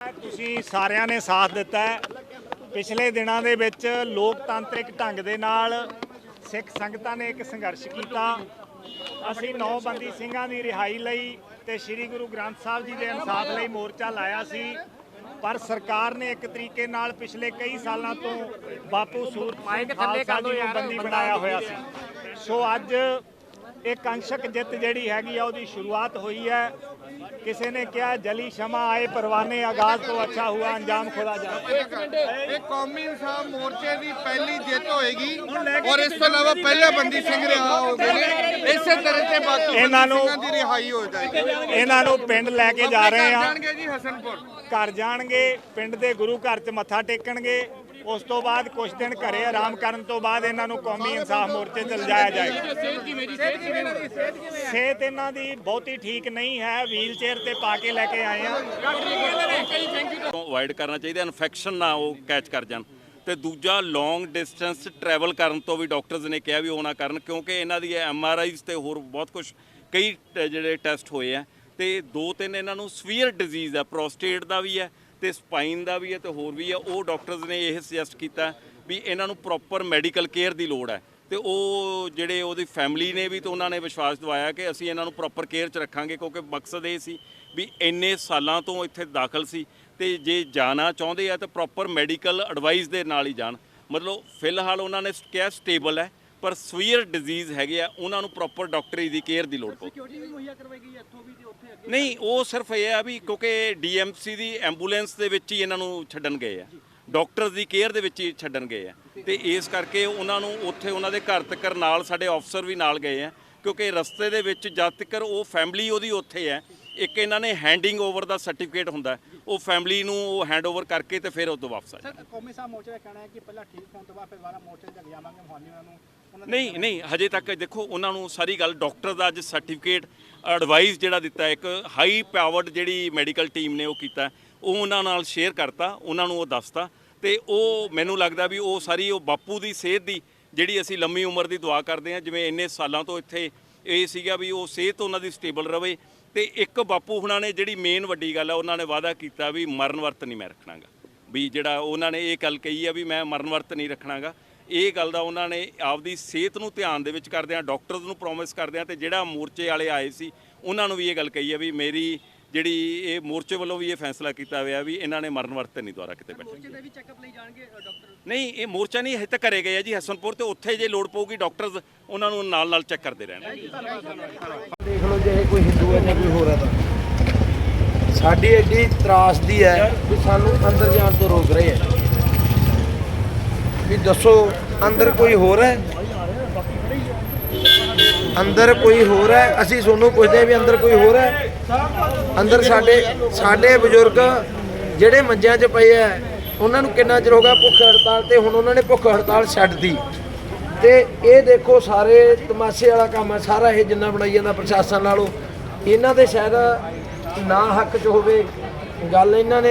ਤੁਸੀਂ ਸਾਰਿਆਂ ਨੇ ਸਾਥ ਦਿੱਤਾ ਹੈ। ਪਿਛਲੇ ਦਿਨਾਂ ਦੇ ਵਿੱਚ ਲੋਕਤਾਂਤਰਿਕ ਢੰਗ ਦੇ ਨਾਲ ਸਿੱਖ ਸੰਗਤਾਂ ਨੇ ਇੱਕ ਸੰਘਰਸ਼ ਕੀਤਾ। ਅਸੀਂ ਨੌ ਬੰਦੀ ਸਿੰਘਾਂ ਦੀ ਰਿਹਾਈ ਲਈ ਤੇ ਸ੍ਰੀ ਗੁਰੂ ਗ੍ਰੰਥ ਸਾਹਿਬ ਜੀ ਦੇ ਇਨਸਾਫ ਲਈ ਮੋਰਚਾ ਲਾਇਆ ਸੀ। ਪਰ ਸਰਕਾਰ ਨੇ ਇੱਕ ਤਰੀਕੇ ਨਾਲ ਪਿਛਲੇ ਕਈ ਸਾਲਾਂ ਤੋਂ ਬਾਪੂ ਸੂਰਤ ਸਿੰਘ ਖਾਲਸਾ ਜੀ ਨੂੰ ਬੰਦੀ ਬਣਾਇਆ ਹੋਇਆ ਸੀ। ਸੋ ਅੱਜ ਇੱਕ ਅੰਸ਼ਕ ਜਿੱਤ ਜਿਹੜੀ ਹੈਗੀ ਆ ਉਹਦੀ ਸ਼ੁਰੂਆਤ ਹੋਈ ਹੈ। ਕਿਸੇ ਨੇ ਕਿਹਾ ਜਲੀ ਸ਼ਮਾ ਆਏ ਪਰਵਾਨੇ ਆਗਾਜ਼ ਤੋਂ ਅੱਛਾ ਹੁਆ ਅੰਜਾਮ ਖੁਦਾ ਜਾਏ ਇਹ ਕੌਮੀ ਇਨਸਾਫ ਮੋਰਚੇ ਦੀ ਪਹਿਲੀ ਜਿੱਤ ਹੋਏਗੀ ਔਰ ਇਸ ਤੋਂ ਇਲਾਵਾ ਪਹਿਲੇ ਬੰਦੀ ਸਿੰਘ ਰਿਹਾ ਹੋ ਗਏ ਨੇ? ਇਸੇ ਤਰ੍ਹਾਂ ਤੇ ਬਾਕੀ ਇਹਨਾਂ ਨੂੰ- ਦੀ ਰਿਹਾਈ ਹੋ ਜਾਏਗੀ। ਇਹਨਾਂ ਨੂੰ ਪਿੰਡ ਲੈ ਕੇ ਜਾ ਰਹੇ ਆ ਜਾਣਗੇ ਜੀ ਹਸਨਪੁਰ। ਘਰ ਜਾਣਗੇ ਪਿੰਡ ਦੇ ਗੁਰੂ ਘਰ 'ਚ ਮੱਥਾ ਟੇਕਣਗੇ। ਉਸ ਤੋਂ ਬਾਅਦ ਕੁਝ ਦਿਨ ਘਰੇ ਆਰਾਮ ਕਰਨ ਤੋਂ ਬਾਅਦ ਇਹਨਾਂ ਨੂੰ ਕੌਮੀ ਇਨਸਾਫ ਮੋਰਚੇ 'ਤੇ ਲਿਜਾਇਆ ਜਾਏਗਾ। ਸਿਹਤ ਇਹਨਾਂ ਦੀ ਬਹੁਤੀ ਠੀਕ ਨਹੀਂ ਹੈ ਵੀਲ ਚੇਅਰ ਤੇ ਪਾ ਕੇ ਲੈ ਕੇ ਆਏ ਆ। ਤੋਂ ਅਵੋਇਡ ਕਰਨਾ ਚਾਹੀਦਾ ਇਨਫੈਕਸ਼ਨ ਨਾ ਉਹ ਕੈਚ ਕਰ ਜਾਣ। ਤੇ ਦੂਜਾ ਲੌਂਗ ਡਿਸਟੈਂਸ ਟਰੈਵਲ ਕਰਨ ਤੋਂ ਵੀ ਡਾਕਟਰਸ ਨੇ ਕਿਹਾ ਵੀ ਉਹ ਨਾ ਕਰਨ, ਕਿਉਂਕਿ ਇਹਨਾਂ ਦੀ ਐਮ ਆਰ ਆਈਜ਼ ਤੇ ਹੋਰ ਬਹੁਤ ਕੁਝ ਕਈ ਜਿਹੜੇ ਟੈਸਟ ਹੋਏ ਆ। ਤੇ ਦੋ ਤਿੰਨ ਇਹਨਾਂ ਨੂੰ ਸਵੀਅਰ ਡਿਜ਼ੀਜ਼ ਆ ਪ੍ਰੋਸਟੇਟ ਦਾ ਵੀ ਹੈ ਤੇ ਸਪਾਈਨ ਦਾ ਵੀ ਹੈ ਤੇ ਹੋਰ ਵੀ ਹੈ। ਉਹ ਡਾਕਟਰਸ ਨੇ ਇਹ ਸੁਜੈਸਟ ਕੀਤਾ ਵੀ ਇਹਨਾਂ ਨੂੰ ਪ੍ਰੋਪਰ ਮੈਡੀਕਲ ਕੇਅਰ ਦੀ ਲੋੜ ਹੈ। ਤੇ ਉਹ ਜਿਹੜੇ ਉਹਦੀ ਫੈਮਿਲੀ ਨੇ ਵੀ ਤੇ ਉਹਨਾਂ ਨੇ ਵਿਸ਼ਵਾਸ ਦਿਵਾਇਆ ਕਿ ਅਸੀਂ ਇਹਨਾਂ ਨੂੰ ਪ੍ਰੋਪਰ ਕੇਅਰ 'ਚ ਰੱਖਾਂਗੇ ਕਿਉਂਕਿ ਮਕਸਦ ਇਹ ਸੀ ਵੀ ਇੰਨੇ ਸਾਲਾਂ ਤੋਂ ਇੱਥੇ ਦਾਖਲ ਸੀ ਤੇ ਜੇ ਜਾਣਾ ਚਾਹੁੰਦੇ ਆ ਤਾਂ ਪ੍ਰੋਪਰ ਮੈਡੀਕਲ ਐਡਵਾਈਸ ਦੇ ਨਾਲ ਹੀ ਜਾਣ। ਮਤਲਬ ਫਿਲਹਾਲ ਉਹਨਾਂ ਨੇ ਕਿਹਾ ਸਟੇਬਲ ਹੈ। ਪਰ ਸਵੀਅਰ ਡਿਜ਼ੀਜ਼ ਹੈਗੇ ਆ ਉਹਨਾਂ ਨੂੰ ਪ੍ਰੋਪਰ ਡਾਕਟਰੀ ਦੀ ਕੇਅਰ ਦੀ ਲੋੜ ਪਊ। ਨਹੀਂ ਉਹ ਸਿਰਫ ਇਹ ਆ ਵੀ ਕਿਉਂਕਿ ਡੀਐਮਸੀ ਦੀ ਐਂਬੂਲੈਂਸ ਦੇ ਵਿੱਚ ਹੀ ਇਹਨਾਂ ਨੂੰ ਛੱਡਣ ਗਏ ਆ। ਡਾਕਟਰਸ ਦੀ ਕੇਅਰ ਦੇ ਵਿੱਚ ਹੀ ਛੱਡਣ ਗਏ ਆ। ਤੇ ਇਸ ਕਰਕੇ ਉਹਨਾਂ ਨੂੰ ਉੱਥੇ ਉਹਨਾਂ ਦੇ ਘਰ ਤੱਕ ਨਾਲ ਸਾਡੇ ਅਫਸਰ ਵੀ ਨਾਲ ਗਏ ਆ ਕਿਉਂਕਿ ਰਸਤੇ ਦੇ ਵਿੱਚ ਜਦ ਤੱਕ ਉਹ ਫੈਮਿਲੀ ਉਹਦੀ ਉੱਥੇ ਹੈ ਇੱਕ ਇਹਨਾਂ ਨੇ ਹੈਂਡਿੰਗ ਓਵਰ ਦਾ ਸਰਟੀਫਿਕੇਟ ਹੁੰਦਾ ਉਹ ਫੈਮਿਲੀ ਨੂੰ ਉਹ ਹੈਂਡ ਓਵਰ ਕਰਕੇ ਤੇ ਫਿਰ ਉਦੋਂ ਵਾਪਸ ਆ ਸਰ ਕੌਮੀ ਸਾਹਿਬ ਮੋਰਚੇ ਦਾ ਕਹਿਣਾ ਹੈ ਕਿ ਪਹਿਲਾਂ ਠੀਕ ਹੋਣ ਤੋਂ ਬਾਅਦ ਫਿਰ ਦੁਬਾਰਾ ਮੋਰਚੇ ਤੇ ਜਾਵਾਂਗੇ ਮੋਹਾਲੀ ਉਹਨਾਂ ਨੂੰ ਨਹੀਂ ਨਹੀਂ ਹਜੇ ਤੱਕ ਦੇਖੋ ਉਹਨਾਂ ਨੂੰ ਸਾਰੀ ਗੱਲ ਡਾਕਟਰ ਦਾ ਅੱਜ ਸਰਟੀਫਿਕੇਟ ਐਡਵਾਈਸ ਜਿਹੜਾ ਦਿੱਤਾ ਇੱਕ ਹਾਈ ਪਾਵਰਡ ਜਿਹੜੀ ਮੈਡੀਕਲ ਟੀਮ ਨੇ ਉਹ ਕੀਤਾ ਉਹ ਉਹਨਾਂ ਨਾਲ ਸ਼ੇਅਰ ਕਰਤਾ ਉਹਨਾਂ ਨੂੰ ਉਹ ਦੱਸਤਾ ਤੇ ਉਹ ਮੈਨੂੰ ਲੱਗਦਾ ਵੀ ਉਹ ਸਾਰੀ ਉਹ ਬਾਪੂ ਦੀ ਸਿਹਤ ਦੀ ਜਿਹੜੀ ਅਸੀਂ ਲੰਮੀ ਉਮਰ ਦੀ ਦੁਆ ਕਰਦੇ ਹਾਂ ਜਿਵੇਂ ਇੰਨੇ ਸਾਲਾਂ ਤੋਂ ਇੱਥੇ ਇਹ ਸੀਗਾ ਵੀ ਉਹ ਸਿਹਤ ਉਹਨਾਂ ਦੀ ਸਟੇਬਲ ਰਵੇ ਤੇ ਇੱਕ ਬਾਪੂ ਹੁਣਾਂ ਨੇ ਜਿਹੜੀ ਮੇਨ ਵੱਡੀ ਗੱਲ ਆ ਉਹਨਾਂ ਨੇ ਵਾਅਦਾ ਕੀਤਾ ਵੀ ਮਰਨ ਵਰਤ ਨਹੀਂ ਮੈਂ ਰੱਖਣਾਗਾ। ਵੀ ਜਿਹੜਾ ਉਹਨਾਂ ਨੇ ਇਹ ਗੱਲ ਕਹੀ ਆ ਵੀ ਮੈਂ ਮਰਨ ਵਰਤ ਨਹੀਂ ਰੱਖਣਾਗਾ। ਇਹ ਗੱਲ ਦਾ ਉਹਨਾਂ ਨੇ ਆਪਦੀ ਸਿਹਤ ਨੂੰ ਧਿਆਨ ਦੇ ਵਿੱਚ ਕਰਦਿਆਂ ਡਾਕਟਰਸ ਨੂੰ ਪ੍ਰੋਮਿਸ ਕਰਦਿਆਂ ਤੇ ਜਿਹੜਾ ਮੋਰਚੇ ਵਾਲੇ ਆਏ ਸੀ ਉਹਨਾਂ ਨੂੰ ਵੀ ਇਹ ਗੱਲ ਕਹੀ ਆ ਵੀ ਮੇਰੀ ਜਿਹੜੀ ਇਹ ਮੋਰਚੇ ਵੱਲੋਂ ਵੀ ਇਹ ਫੈਸਲਾ ਕੀਤਾ ਹੋਇਆ ਵੀ ਇਹਨਾਂ ਨੇ ਮਰਨ ਵਰਤ ਨਹੀਂ ਦੁਆਰਾ ਕਿਤੇ ਬੈਠੇ ਮੋਰਚੇ ਦੇ ਵੀ ਚੈੱਕਅਪ ਲਈ ਜਾਣਗੇ ਡਾਕਟਰ? ਨਹੀਂ ਇਹ ਮੋਰਚਾ ਨਹੀਂ ਹਜੇ ਤੱਕ ਘਰੇ ਗਏ ਆ ਜੀ ਹਸਨਪੁਰ ਤੇ ਉੱਥੇ ਜੇ ਲੋੜ ਪਊਗੀ ਡਾਕਟਰਸ ਉਹਨਾਂ ਨੂੰ ਨਾਲ ਨਾਲ ਚੈੱਕ ਕਰਦੇ ਰਹਿਣਗੇ। ਦੇਖ ਲਓ ਜੇ ਇਹ ਕੋਈ ਹਿੰਦੂ ਹੈ ਕੋਈ ਹੋਰ ਹੈ ਤਾਂ। ਸਾਡੀ ਐਡੀ ਤਰਾਸਦੀ ਹੈ ਵੀ ਸਾਨੂੰ ਅੰਦਰ ਜਾਣ ਤੋਂ ਰੋਕ ਰਹੇ ਹੈ। ਵੀ ਦੱਸੋ, ਅੰਦਰ ਕੋਈ ਹੋਰ ਹੈ? ਅੰਦਰ ਕੋਈ ਹੋਰ ਹੈ? ਅਸੀਂ ਤੁਹਾਨੂੰ ਪੁੱਛਦੇ ਵੀ ਅੰਦਰ ਕੋਈ ਹੋਰ ਹੈ? ਅੰਦਰ ਸਾਡੇ ਸਾਡੇ ਬਜ਼ੁਰਗ ਜਿਹੜੇ ਮੰਜਿਆਂ 'ਚ ਪਏ ਐ ਉਹਨਾਂ ਨੂੰ ਕਿੰਨਾ ਚਿਰ ਹੋ ਗਿਆ ਭੁੱਖ ਹੜਤਾਲ ਤੇ? ਹੁਣ ਉਹਨਾਂ ਨੇ ਭੁੱਖ ਹੜਤਾਲ ਛੱਡਦੀ ਤੇ ਇਹ ਦੇਖੋ, ਸਾਰੇ ਤਮਾਸ਼ੇ ਵਾਲਾ ਕੰਮ ਹੈ, ਸਾਰਾ ਇਹ ਜਿੰਨਾ ਬਣਾਈ ਜਾਂਦਾ ਪ੍ਰਸ਼ਾਸਨ ਨਾਲੋਂ। ਇਹਨਾਂ ਦੇ ਸ਼ਾਇਦ ਨਾ ਹੱਕ 'ਚ ਹੋਵੇ ਗੱਲ ਇਹਨਾਂ ਨੇ